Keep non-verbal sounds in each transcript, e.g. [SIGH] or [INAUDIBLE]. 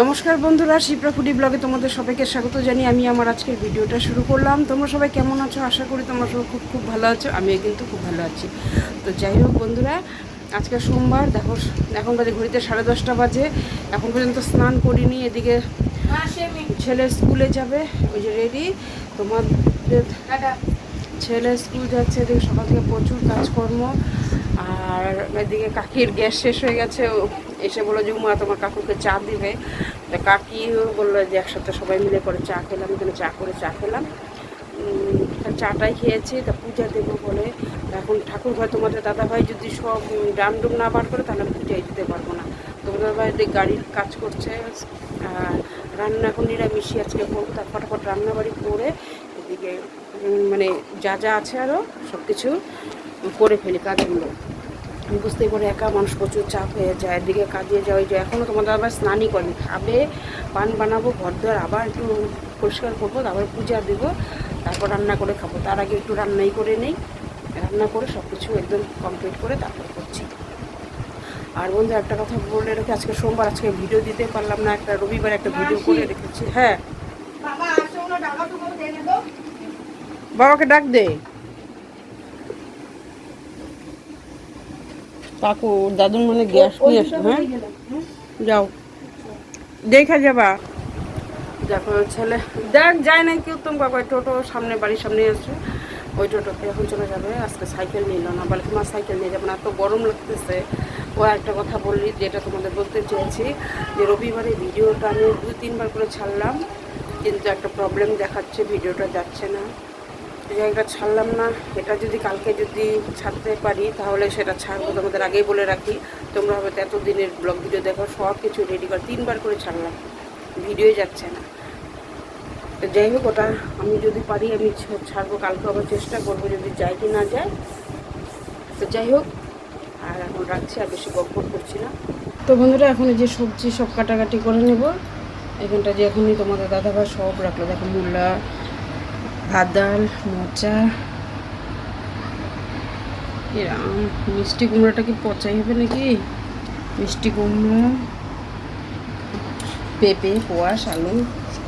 নমস্কার বন্ধুরা শিপ্রা ফুডি ব্লগে তোমাদের সবাইকে স্বাগত জানিয়ে আমি আমার আজকের ভিডিওটা শুরু করলাম। তোমরা সবাই কেমন আছো? আশা করি তোমরা সবাই খুব খুব ভালো আছো আমিও কিন্তু খুব ভালো আছি। তো যাই হোক বন্ধুরা আজকে সোমবার দেখো এখন বাজে ঘড়িতে সাড়ে দশটা বাজে। এখন পর্যন্ত স্নান করিনি এদিকে ছেলে স্কুলে যাবে ওই যে রেডি। তোমাদের ছেলে স্কুল যাচ্ছে এদিকে সকাল থেকে প্রচুর কাজকর্ম। আর এদিকে কাকির গ্যাস শেষ হয়ে গেছে এসে বলল যে উমা তোমার কাকুকে চা দিবে। তা কাকি বলল যে একসাথে সবাই মিলে করে চা খেলাম এখানে চা করে চা খেলাম। চাটাই খেয়েছি তা পূজা দেবো বলে। এখন ঠাকুর ভাই তোমাদের দাদাভাই যদি সব উম, ডাম ডুম না বার করে তাহলে আমি পূজাই দিতে পারব না। তোমাদের এদিকে গাড়ির কাজ করছে আর রান্না এখন নিরামিষই আজকে করব তার ফটাফট রান্নাবাড়ি করে এদিকে মানে যা যা আছে আরও সব কিছু করে ফেলি কাজগুলো বুঝতেই পারি একা মানুষ প্রচুর চাপ হয়ে যায় এদিকে কাজে যাওয়াই যায় এখনও তোমাদের আবার স্নানই করেনি খাবে পান বানাবো ঘর দুয়ার আবার একটু পরিষ্কার করব তারপর পূজা দেবো তারপর রান্না করে খাব। তার আগে একটু রান্নাই করে নেই। রান্না করে সব কিছু একদম কমপ্লিট করে তারপর করছি। আর বন্ধু একটা কথা বলে রেখে আজকে সোমবার আজকে ভিডিও দিতে পারলাম না একটা রবিবার একটা ভিডিও করে রেখেছি। হ্যাঁ। বাবাকে ডাক দে। কাকু দাদুর মানে গ্যাস নিয়ে আসো হ্যাঁ? যাও। দেখা যাবা। দেখো ছেলে দেখ যায় না কেউ তুমি কাকু টোটো সামনে বাড়ির সামনে আসছে ওই টোটোতে এখন চলে যাবে আজকে সাইকেল নিল না বলে তোমার সাইকেল নিয়ে যাবে না এত গরম লাগতেছে। ও একটা কথা বললি যেটা তোমাদের বলতে চেয়েছি যে রবিবারে ভিডিওটা আমি দুই তিনবার করে ছাড়লাম কিন্তু একটা প্রবলেম দেখাচ্ছে ভিডিওটা যাচ্ছে না। জায়গাটা ছাড়লাম না। এটা যদি কালকে যদি ছাড়তে পারি, তাহলে সেটা ছাড়বো। তোমাদের আগেই বলে রাখি, তোমরা হয়তো এত দিনের ব্লগ ভিডিও দেখো, সব কিছু রেডি কর তিনবার করে ছাড়লাম। ভিডিওই যাচ্ছে না। তো যাই হোক, ওটা আমি যদি পারি, আমি ছাড়বো, কালকে আবার চেষ্টা করব যদি যাই কি না যায়। তো যাই হোক, আর এখন রাখছি, আর বেশি গপ করছি না। তো বন্ধুরা, এখন এই যে সবজি সব কাটাকাটি করে নেব। এখানটা যে এখনই তোমাদের দাদাভাই সব রাখল। দেখো মূলা ভাত, ডাল, মোচা। এরম মিষ্টি কুমড়োটা কি পচাই হবে নাকি? মিষ্টি কুমড়ো, পেঁপে, কোয়াশ, আলু,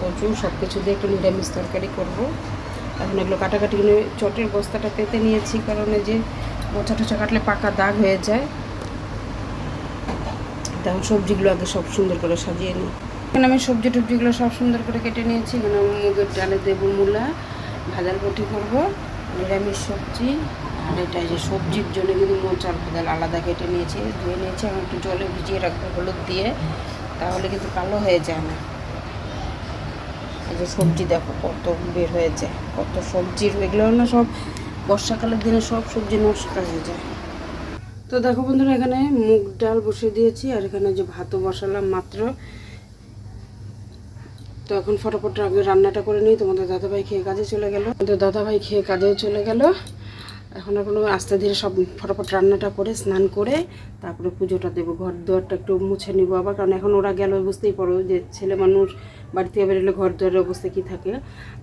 কচু সব কিছু দিয়ে একটু নিরামিষ তরকারি করব। এখন এগুলো কাটাকাটি করে চটের বস্তাটা পেতে নিয়েছি, কারণ এই যে মোচা টোচা কাটলে পাকা দাগ হয়ে যায়। তখন সবজিগুলো আগে সব সুন্দর করে সাজিয়ে নিই। এখানে আমি সবজি টবজিগুলো সব সুন্দর করে কেটে নিয়েছি। এখানে মুগের ডালে দেবো মূলা ভাজাল বটি করব, নিরামিষ সবজি, আর এটা যে সবজির জন্য কিন্তু মোচার ভাজাল আলাদা কেটে নিয়েছি। ধুয়ে নিয়েছি আমি একটু জলে ভিজিয়ে রাখব হলুদ দিয়ে, তাহলে কিন্তু কালো হয়ে যায় না। এই যে সবজি দেখো কত বের হয়েছে, কত সবজির, এগুলো না সব বর্ষাকালের দিনে সব সবজি নষ্ট হয়ে যায়। তো দেখো বন্ধুরা, এখানে মুগ ডাল বসিয়ে দিয়েছি, আর এখানে যে ভাতও বসালাম মাত্র। তো এখন ফটাফট আগে রান্নাটা করে নিই। তোমাদের দাদাভাই খেয়ে কাজে চলে গেল। তোমাদের দাদাভাই খেয়ে কাজে চলে গেল। এখন এখনও আস্তে ধীরে সব ফটাফট রান্নাটা করে, স্নান করে, তারপরে পুজোটা দেবো। ঘর দুয়ারটা একটু মুছে নিব আবার, কারণ এখন ওরা গেল বুঝতেই পারো যে ছেলে মানুষ বাড়ি থেকে বেরোলে ঘর দুয়ারের অবস্থা কী থাকে।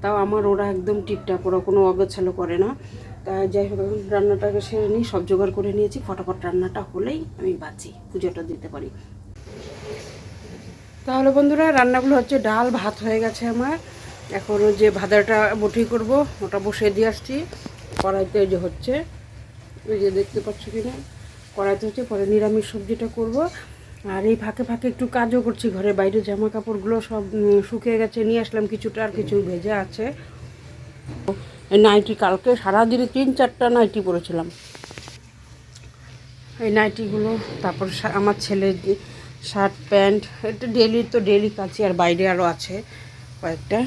তাও আমার ওরা একদম টিপটাপ, ওরা কোনো অগোছালো করে না। তা যাই হোক, এখন রান্নাটাকে সেরে নিই, সব জোগাড় করে নিয়েছি। ফটাফট রান্নাটা হলেই আমি বাঁচি, পুজোটা দিতে পারি। তাহলে বন্ধুরা, রান্নাগুলো হচ্ছে ডাল, ভাত হয়ে গেছে আমার। এখন যে ভাদাটা বটি করব, ওটা বসিয়ে দিয়ে আসছি। কড়াইতে যে হচ্ছে, ওই যে দেখতে পাচ্ছ কিনা? কড়াইতে হচ্ছে পরে নিরামিষ সবজিটা করব। আর এই ফাঁকে ফাঁকে একটু কাজও করছি ঘরে বাইরে জামা কাপড়গুলো সব শুকিয়ে গেছে, নিয়ে আসলাম কিছুটা, আর কিছু ভেজা আছে। এই নাইটি কালকে, সারাদিনে তিন চারটা নাইটি পরেছিলাম। এই নাইটিগুলো, তারপর আমার ছেলে শার্ট, প্যান্ট, এটা ডেলি তো ডেলি কাছি আর বাইরে আরও আছে কয়েকটা।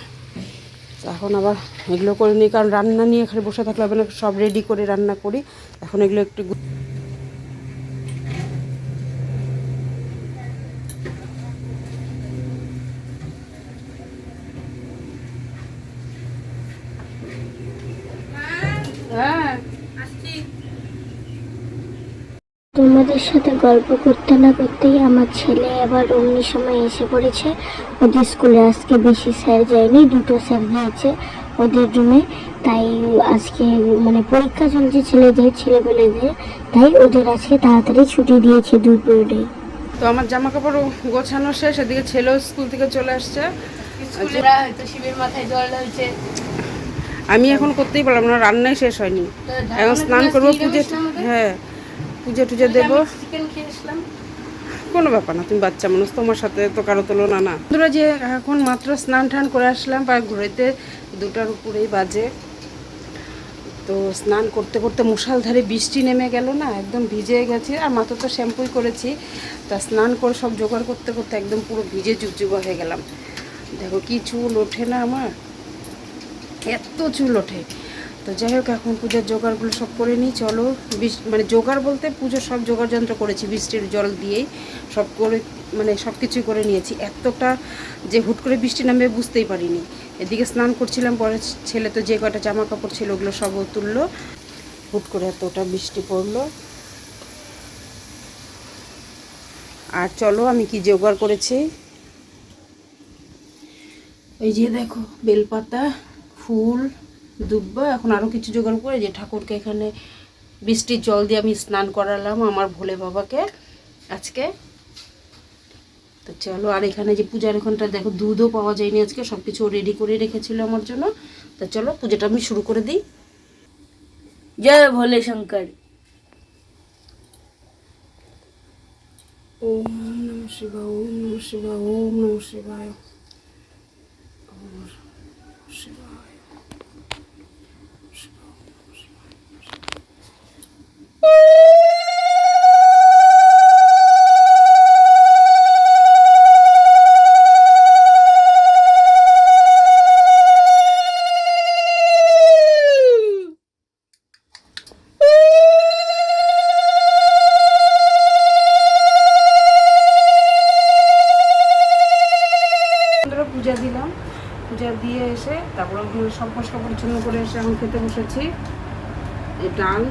এখন আবার এগুলো করে নিই, কারণ রান্না নিয়ে এখানে বসে থাকলে হবে না, সব রেডি করে রান্না করি। এখন এগুলো একটু গু- হ্যাঁ তোমাদের সাথে গল্প করতে না করতেই আমার ছেলে আবার অমনি সময় এসে পড়েছে। ওদের স্কুলে আজকে বেশি স্যার যায়নি দুটো স্যার গিয়েছে ওদের রুমে তাই আজকে মানে পরীক্ষা চলছে ছেলেদের ছেলেপেলেদের। তাই ওদের আজকে তাড়াতাড়ি ছুটি দিয়েছে দুই পিরিয়ডে তো আমার জামা কাপড় গোছানো শেষ এদিকে ছেলেও স্কুল থেকে চলে আসছে। স্কুলেরা হয়তো শিবের মাথায় জল আমি এখন করতেই পারলাম না রান্নাই শেষ হয়নি। এখন স্নান করব পুজো হ্যাঁ। পুজো টুজো দেবো। চিকেন কোনো ব্যাপার না তুমি বাচ্চা মানুষ তোমার সাথে তো কারও তুলনা না। বন্ধুরা যে এখন মাত্র স্নান টান করে আসলাম প্রায় ঘুরেতে দুটার উপরেই বাজে। তো স্নান করতে করতে মুষালধারে বৃষ্টি নেমে গেল না একদম ভিজে গেছে আর মাত্র তো শ্যাম্পুই করেছি। তা স্নান করে সব জোগাড় করতে করতে একদম পুরো ভিজে জুকজুগা হয়ে গেলাম। দেখো কি চুল ওঠে না আমার এত চুল ওঠে। তো যাই হোক, এখন পুজোর জোগাড়গুলো সব করে নিই, চলো। মানে জোগাড় বলতে পুজোর সব জোগাড় যন্ত্র করেছি, বৃষ্টির জল দিয়েই সব করে মানে সব কিছুই করে নিয়েছি। এতটা যে হুট করে বৃষ্টি নামবে বুঝতেই পারিনি। এদিকে স্নান করছিলাম, পরে ছেলে তো যে কয়টা জামা কাপড় ছিল ওগুলো সব তুললো। হুট করে এতটা বৃষ্টি পড়ল। আর চলো, আমি কি জোগাড় করেছি? এই যে দেখো, বেলপাতা, ফুল দুব্বা এখন আরও কিছু জোগাড় করে যে ঠাকুরকে এখানে বৃষ্টির জল দিয়ে আমি স্নান করালাম আমার ভোলে বাবাকে আজকে। তো চলো আর এখানে যে পূজার এখানটা দেখো দুধও পাওয়া যায়নি আজকে সব কিছু রেডি করে রেখেছিল আমার জন্য। তো চলো পুজোটা আমি শুরু করে দিই। জয় ভোলে শঙ্কর। ওম নম শিবায় ওম নম শিবায় ওম নম শিবায়। ওম শিবায়। পূজা দিলাম। পূজা দিয়ে এসে তারপর ওগুলো সব পরিষ্কার পরিচ্ছন্ন করে এসে এখন খেতে বসেছি। এই ডাল,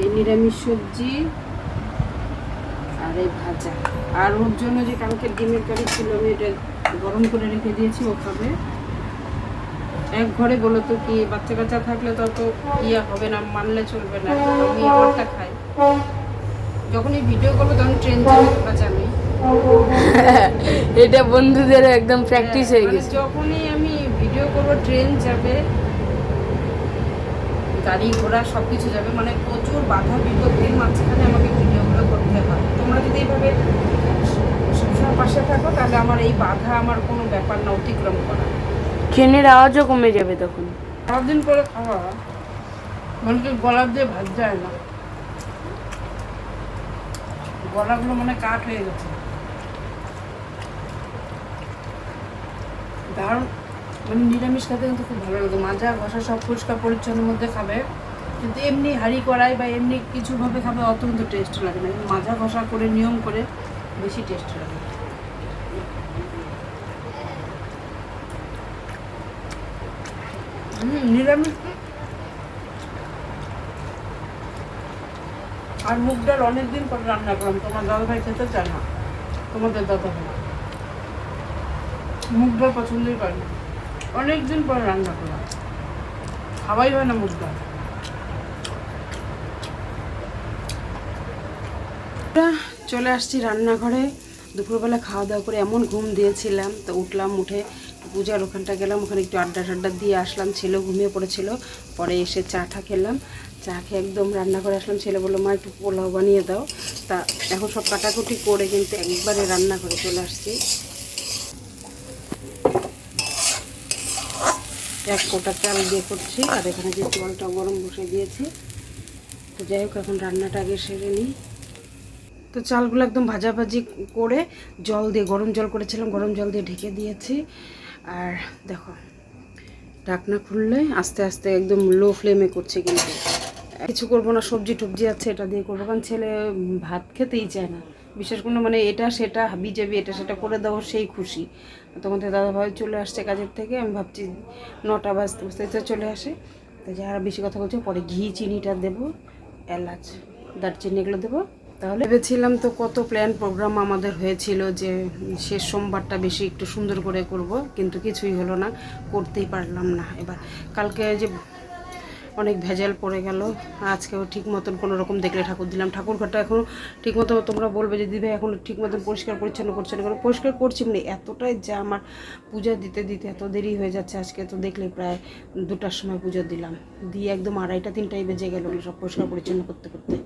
এই নিরামিষ সবজি আর এই ভাজা। আর ওর জন্য যে কালকে ডিমের কারি ছিল, আমি এটা গরম করে রেখে দিয়েছি ও খাবে এক ঘরে বলো তো কি, বাচ্চা কাচ্চা থাকলে তত ইয়ে হবে না, মানলে চলবে না। আমি খাই। যখনই ভিডিও করব তখন ট্রেন যাবে তোমরা জানি [LAUGHS] এটা বন্ধুদের একদম প্র্যাকটিস হয়ে মানে গেছে। যখনই আমি ভিডিও করব ট্রেন যাবে গাড়ি ঘোড়া সব কিছু যাবে মানে প্রচুর বাধা বিপত্তির মাঝখানে আমাকে ভিডিওগুলো করতে হয়। তোমরা যদি এইভাবে সবসময় পাশে থাকো তাহলে আমার এই বাধা আমার কোনো ব্যাপার না অতিক্রম করা। ট্রেনের আওয়াজও কমে যাবে তখন। সারাদিন করে খাওয়া মানুষের গলা দিয়ে ভাত যায় না। গলাগুলো মানে কাঠ হয়ে গেছে। দারুণ মানে নিরামিষ খেতে কিন্তু খুব ভালো লাগে। মাজা ঘষা সব পরিষ্কার পরিচ্ছন্নের মধ্যে খাবে। কিন্তু এমনি হাঁড়ি কড়াই বা এমনি কিছুভাবে খাবে, অত কিন্তু টেস্ট লাগে না। মাজা ঘষা করে, নিয়ম করে বেশি টেস্ট লাগে। নিরামিষ। আর মুগ ডাল অনেকদিন পরে রান্না করলাম। তোমার দাদা ভাই খেতে চায় না। তোমাদের দাদা ভাই মুগ পছন্দই করে। না অনেকদিন পরে রান্না করলাম। খাওয়াই হয় না মুগ চলে আসছি রান্নাঘরে। দুপুরবেলা খাওয়া দাওয়া করে এমন ঘুম দিয়েছিলাম তো উঠলাম, উঠে পূজার ওখানটা গেলাম, ওখানে একটু আড্ডা টাড্ডা দিয়ে আসলাম। ছেলেও ঘুমিয়ে পড়েছিল, পরে এসে চা টা খেলাম। চা খেয়ে একদম রান্না করে আসলাম। ছেলে বলল, মা, একটু পোলাও বানিয়ে দাও। তা এখন সব কাটাকুটি করে কিন্তু একবারে রান্না করে চলে আসছি। এক কোটা চাল দিয়ে করছি, আর এখানে যে জলটা গরম বসে দিয়েছি। তো যাই হোক, এখন রান্নাটা আগে সেরে নিই। তো চালগুলো একদম ভাজাভাজি করে জল দিয়ে, গরম জল করেছিলাম, গরম জল দিয়ে ঢেকে দিয়েছি। আর দেখো, ঢাকনা খুললে আস্তে আস্তে একদম লো ফ্লেমে করছে কিন্তু। কিছু করব না, সবজি টবজি আছে, এটা দিয়ে করব, কারণ ছেলে ভাত খেতেই চায় না। বিশেষ কোনো মানে এটা, সেটা, বিজেপি এটা, সেটা করে দেওয়ার সেই খুশি। তখন তোমাদের দাদাভাই চলে আসছে কাজের থেকে, আমি ভাবছি নটা বাজতে, বুঝতে তো চলে আসে। তো যারা বেশি কথা বলছে পরে ঘি, চিনিটা দেবো, এলাচ, দারচিনি এগুলো দেবো। তাহলে ভেবেছিলাম তো কত প্ল্যান প্রোগ্রাম আমাদের হয়েছিল যে শেষ সোমবারটা বেশি একটু সুন্দর করে করব, কিন্তু কিছুই হলো না, করতেই পারলাম না। এবার কালকে যে অনেক ভেজাল পড়ে গেল। আজকেও ঠিক মতন কোনো রকম দেখলে ঠাকুর দিলাম। ঠাকুর ঘরটা এখনও ঠিক মতো তোমরা বলবে যে দিদি এখন ঠিক মতন পরিষ্কার পরিচ্ছন্ন করছে না কেন? পরিষ্কার করছি মানে এতটাই যা আমার পূজা দিতে দিতে এত দেরি হয়ে যাচ্ছে। আজকে তো দেখলে প্রায় দুটার সময় পুজো দিলাম। দিয়ে একদম আড়াইটা তিনটাই বেজে গেল সব পরিষ্কার পরিচ্ছন্ন করতে করতে।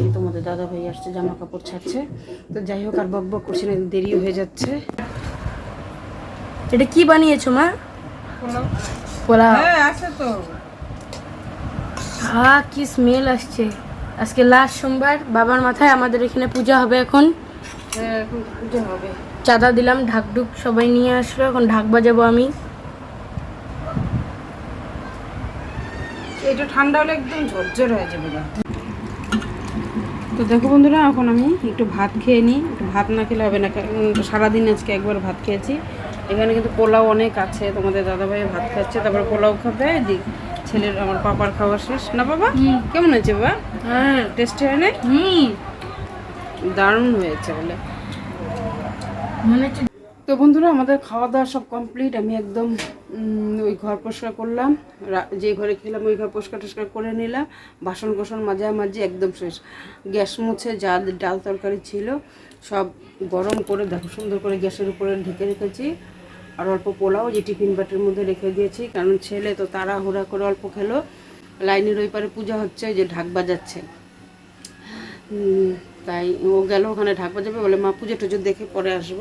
এই তোমাদের দাদা ভাই আসছে জামা কাপড় ছাড়ছে। তো যাই হোক আর বক বক করছি না দেরি হয়ে যাচ্ছে। এটা কি বানিয়েছো মা? পোলাও। হ্যাঁ আছে তো। হ্যাঁ কি স্মেল আসছে। আজকে লাস্ট সোমবার বাবার মাথায় আমাদের এখানে পূজা হবে এখন। হ্যাঁ হবে। চাঁদা দিলাম ঢাকডুক সবাই নিয়ে আসলো এখন ঢাক বাজাবো আমি। এটা ঠান্ডা হলে একদম ঝরঝর হয়ে যাবে তো দেখো বন্ধুরা এখন আমি একটু ভাত খেয়ে নিই। একটু ভাত না খেলে হবে না কারণ সারাদিন আজকে একবার ভাত খেয়েছি। এখানে কিন্তু পোলাও অনেক আছে তোমাদের দাদাভাই ভাত খাচ্ছে তারপরে পোলাও খাবে এদিক ছেলের আমার পাপার খাওয়া শেষ। না বাবা? কেমন হয়েছে বাবা? হ্যাঁ। টেস্ট হয় না হুম। দারুণ হয়েছে বলে। মনে তো বন্ধুরা আমাদের খাওয়া দাওয়া সব কমপ্লিট আমি একদম ওই ঘর পরিষ্কার করলাম। যে ঘরে খেলাম ওই ঘর পরিষ্কার টরিষ্কার করে নিলাম। বাসন কোসন মাজি একদম শেষ। গ্যাস মুছে যা ডাল তরকারি ছিল সব গরম করে দেখো সুন্দর করে গ্যাসের উপরে ঢেকে রেখেছি। আর অল্প পোলাও, যে টিফিন বাটির মধ্যে রেখে দিয়েছি। কারণ ছেলে তো তাড়াহুড়া করে অল্প খেলো। লাইনের ওই পারে পূজা হচ্ছে, যে ঢাক বাজাচ্ছে। তাই ও গেল, ওখানে ঢাক বাজাবে। বলে, মা, পুজো টুজো দেখে পরে আসব।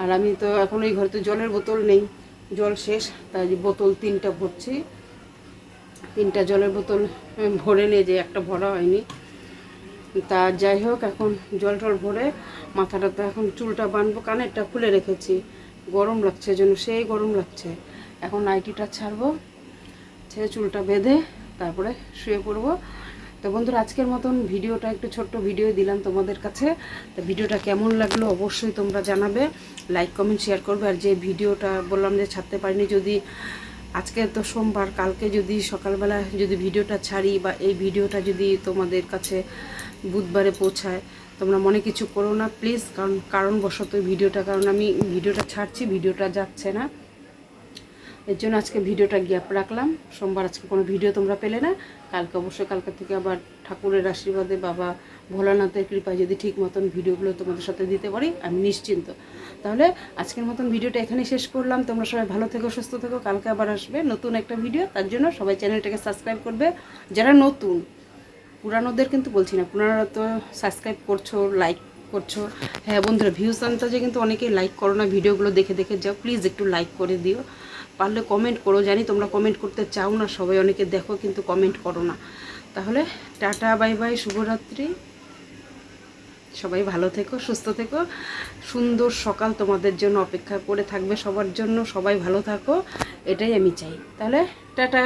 আর আমি তো এখন ওই ঘরে তো জলের বোতল নেই। জল শেষ, তাই বোতল তিনটা ভরছি। তিনটা জলের বোতল ভরে নিয়ে যে একটা ভরা হয়নি। তা যাই হোক, এখন জল টল ভরে মাথাটা তো এখন চুলটা বানবো কানেরটা খুলে রেখেছি। গরম লাগছে জন্য সেই গরম লাগছে। এখন নাইটিটা ছাড়বো, ছেড়ে চুলটা বেঁধে তারপরে শুয়ে পড়ব। তো বন্ধুরা, আজকের মতন ভিডিওটা, একটু ছোট্ট ভিডিও দিলাম তোমাদের কাছে। তো ভিডিওটা কেমন লাগল অবশ্যই তোমরা জানাবে। লাইক কমেন্ট শেয়ার করবে। আর যে ভিডিওটা বললাম যে ছাড়তে পারিনি, যদি আজকে তো সোমবার, কালকে যদি সকালবেলা যদি ভিডিওটা ছাড়ি বা এই ভিডিওটা যদি তোমাদের কাছে বুধবারে পৌঁছায় তোমরা মনে কিছু করো না প্লিজ কারণ কারণবশত ভিডিওটা, কারণ আমি ভিডিওটা ছাড়ছি, ভিডিওটা যাচ্ছে না। এর জন্য আজকে ভিডিওটা গ্যাপ রাখলাম। সোমবার আজকে কোনো ভিডিও তোমরা পেলে না। কালকে অবশ্যই কালকে থেকে আবার ঠাকুরের আশীর্বাদে বাবা ভোলানাথের কৃপায় যদি ঠিক মতন ভিডিওগুলো তোমাদের সাথে দিতে পারি, আমি নিশ্চিন্ত। তাহলে আজকের মতন ভিডিওটা এখানেই শেষ করলাম। তোমরা সবাই ভালো থেকো, সুস্থ থেকো। কালকে আবার আসবে নতুন একটা ভিডিও। তার জন্য সবাই চ্যানেলটাকে সাবস্ক্রাইব করবে। যারা নতুন পুরানোদের কিন্তু বলছি না পুরানো তো সাবস্ক্রাইব করছ লাইক করছ। হ্যাঁ বন্ধুরা ভিউজ আনতে কিন্তু অনেকেই লাইক করো না, ভিডিওগুলো দেখে দেখে যাও প্লিজ একটু লাইক করে দিও। পারলে কমেন্ট করো, জানি তোমরা কমেন্ট করতে চাও না, সবাই অনেকে দেখো কিন্তু কমেন্ট করো না। তাহলে টাটা বাই বাই শুভরাত্রি। সবাই ভালো থেকো, সুস্থ থেকো। সুন্দর সকাল তোমাদের জন্য অপেক্ষা করে থাকবে সবার জন্য, সবাই ভালো থাকো, এটাই আমি চাই। তাহলে টাটা।